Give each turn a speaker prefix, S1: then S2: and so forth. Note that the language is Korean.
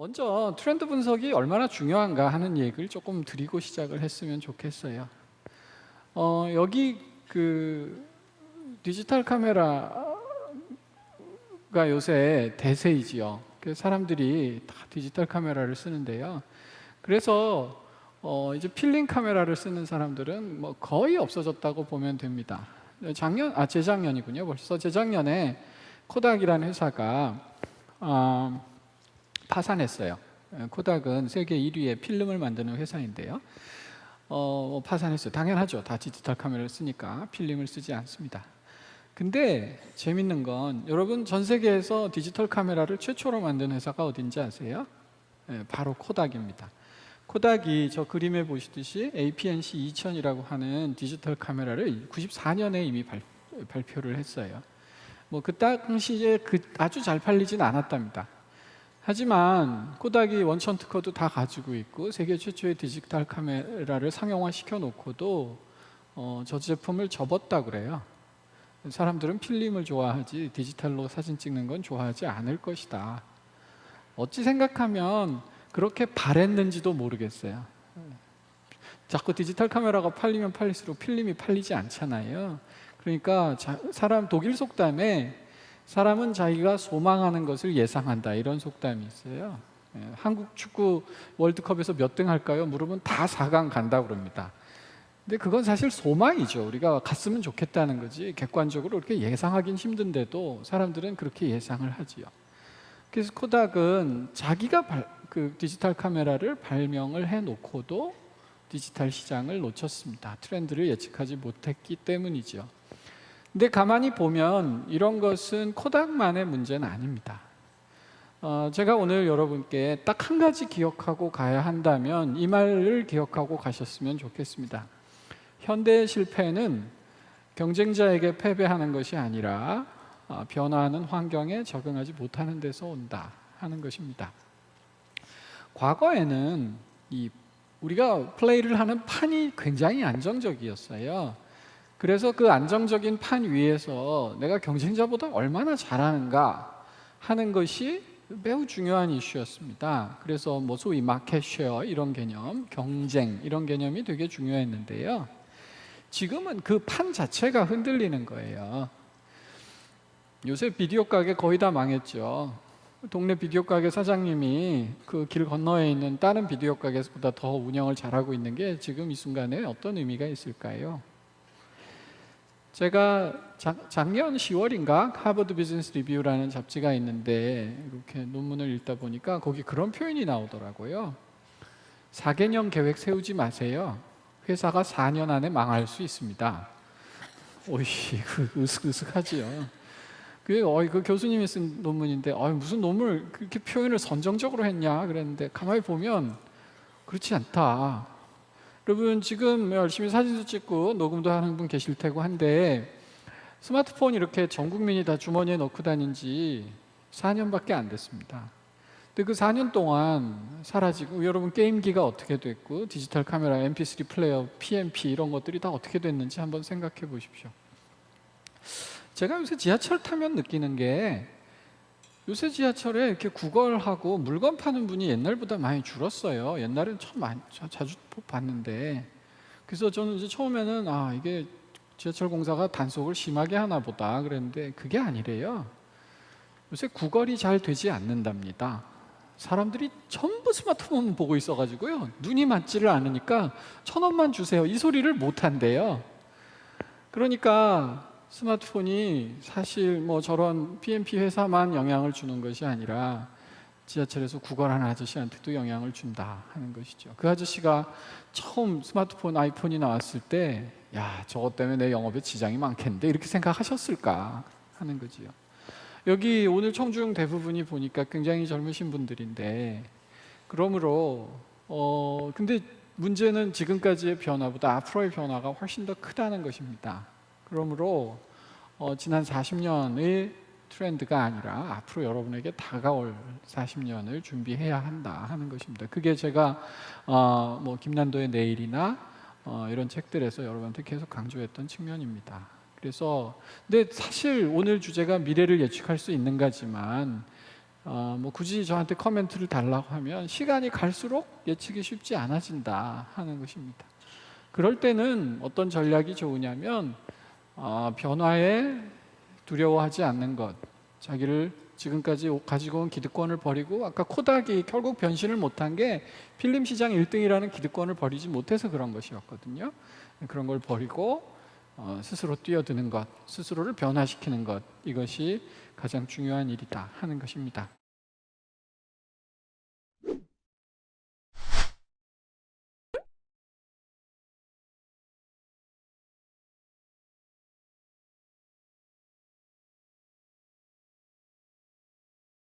S1: 먼저 트렌드 분석이 얼마나 중요한가 하는 얘기를 조금 드리고 시작을 했으면 좋겠어요. 어, 여기 그 디지털 카메라가 요새 대세이지요. 그 사람들이 다 디지털 카메라를 쓰는데요. 그래서 어, 이제 필름 카메라를 쓰는 사람들은 뭐 거의 없어졌다고 보면 됩니다. 작년 아 재작년이군요. 벌써 재작년에 코닥이라는 회사가 어, 파산했어요. 예, 코닥은 세계 1위의 필름을 만드는 회사인데요. 어, 파산했어요. 당연하죠. 다 디지털 카메라를 쓰니까 필름을 쓰지 않습니다. 근데 재밌는 건 여러분 전 세계에서 디지털 카메라를 최초로 만든 회사가 어딘지 아세요? 예, 바로 코닥입니다. 코닥이 저 그림에 보시듯이 APNC 2000이라고 하는 디지털 카메라를 94년에 이미 발, 발표를 했어요. 뭐 그 당시에 그 아주 잘 팔리진 않았답니다. 하지만 코닥이 원천 특허도 다 가지고 있고 세계 최초의 디지털 카메라를 상용화 시켜 놓고도 어, 저 제품을 접었다 그래요. 사람들은 필름을 좋아하지 디지털로 사진 찍는 건 좋아하지 않을 것이다. 어찌 생각하면 그렇게 바랬는지도 모르겠어요. 자꾸 디지털 카메라가 팔리면 팔릴수록 필름이 팔리지 않잖아요. 그러니까 자, 사람 독일 속담에 사람은 자기가 소망하는 것을 예상한다 이런 속담이 있어요. 예, 한국 축구 월드컵에서 몇 등 할까요? 물으면 다 4강 간다 그럽니다. 근데 그건 사실 소망이죠. 우리가 갔으면 좋겠다는 거지. 객관적으로 그렇게 예상하긴 힘든데도 사람들은 그렇게 예상을 하지요. 그래서 코닥은 자기가 발, 그 디지털 카메라를 발명을 해놓고도 디지털 시장을 놓쳤습니다. 트렌드를 예측하지 못했기 때문이죠. 근데 가만히 보면 이런 것은 코닥만의 문제는 아닙니다. 어, 제가 오늘 여러분께 딱 한 가지 기억하고 가야 한다면 이 말을 기억하고 가셨으면 좋겠습니다. 현대의 실패는 경쟁자에게 패배하는 것이 아니라 어, 변화하는 환경에 적응하지 못하는 데서 온다 하는 것입니다. 과거에는 이 우리가 플레이를 하는 판이 굉장히 안정적이었어요. 그래서 그 안정적인 판 위에서 내가 경쟁자보다 얼마나 잘하는가 하는 것이 매우 중요한 이슈였습니다. 그래서 뭐 소위 마켓 쉐어 이런 개념, 경쟁 이런 개념이 되게 중요했는데요. 지금은 그 판 자체가 흔들리는 거예요. 요새 비디오 가게 거의 다 망했죠. 동네 비디오 가게 사장님이 그 길 건너에 있는 다른 비디오 가게보다 더 운영을 잘하고 있는 게 지금 이 순간에 어떤 의미가 있을까요? 제가 작, 작년 10월인가 하버드 비즈니스 리뷰라는 잡지가 있는데 이렇게 논문을 읽다 보니까 거기 그런 표현이 나오더라고요. 4개년 계획 세우지 마세요. 회사가 4년 안에 망할 수 있습니다. 오이, 그 으슥으슥하지요. 그, 어이, 그 교수님이 쓴 논문인데, 어이, 무슨 논문을 그렇게 표현을 선정적으로 했냐 그랬는데 가만히 보면 그렇지 않다. 여러분 지금 열심히 사진도 찍고 녹음도 하는 분 계실 테고 한데 스마트폰 이렇게 전 국민이 다 주머니에 넣고 다닌 지 4년밖에 안 됐습니다. 그 4년 동안 사라지고 여러분 게임기가 어떻게 됐고 디지털 카메라, MP3 플레이어, PMP 이런 것들이 다 어떻게 됐는지 한번 생각해 보십시오. 제가 요새 지하철 타면 느끼는 게 요새 지하철에 이렇게 구걸하고 물건 파는 분이 옛날보다 많이 줄었어요. 옛날엔 참 많이, 자- 자주 봤는데 그래서 저는 이제 처음에는 아 이게 지하철 공사가 단속을 심하게 하나 보다 그랬는데 그게 아니래요. 요새 구걸이 잘 되지 않는답니다. 사람들이 전부 스마트폰 보고 있어가지고요 눈이 맞지를 않으니까 천 원만 주세요 이 소리를 못 한대요. 그러니까 스마트폰이 사실 뭐 저런 PMP 회사만 영향을 주는 것이 아니라 지하철에서 구걸하는 아저씨한테도 영향을 준다 하는 것이죠. 그 아저씨가 처음 스마트폰 아이폰이 나왔을 때, 야 저것 때문에 내 영업에 지장이 많겠는데 이렇게 생각하셨을까 하는 거지요. 여기 오늘 청중 대부분이 보니까 굉장히 젊으신 분들인데, 그러므로 어 근데 문제는 지금까지의 변화보다 앞으로의 변화가 훨씬 더 크다는 것입니다. 그러므로 어, 지난 40년의 트렌드가 아니라 앞으로 여러분에게 다가올 40년을 준비해야 한다 하는 것입니다. 그게 제가 어, 뭐 김난도의 내일이나 어, 이런 책들에서 여러분한테 계속 강조했던 측면입니다. 그래서 근데 사실 오늘 주제가 미래를 예측할 수 있는가지만 어, 뭐 굳이 저한테 커멘트를 달라고 하면 시간이 갈수록 예측이 쉽지 않아진다 하는 것입니다. 그럴 때는 어떤 전략이 좋으냐면 어, 변화에 두려워하지 않는 것, 자기를 지금까지 가지고 온 기득권을 버리고 아까 코닥이 결국 변신을 못한 게 필름 시장 1등이라는 기득권을 버리지 못해서 그런 것이었거든요. 그런 걸 버리고 어, 스스로 뛰어드는 것, 스스로를 변화시키는 것 이것이 가장 중요한 일이다 하는 것입니다.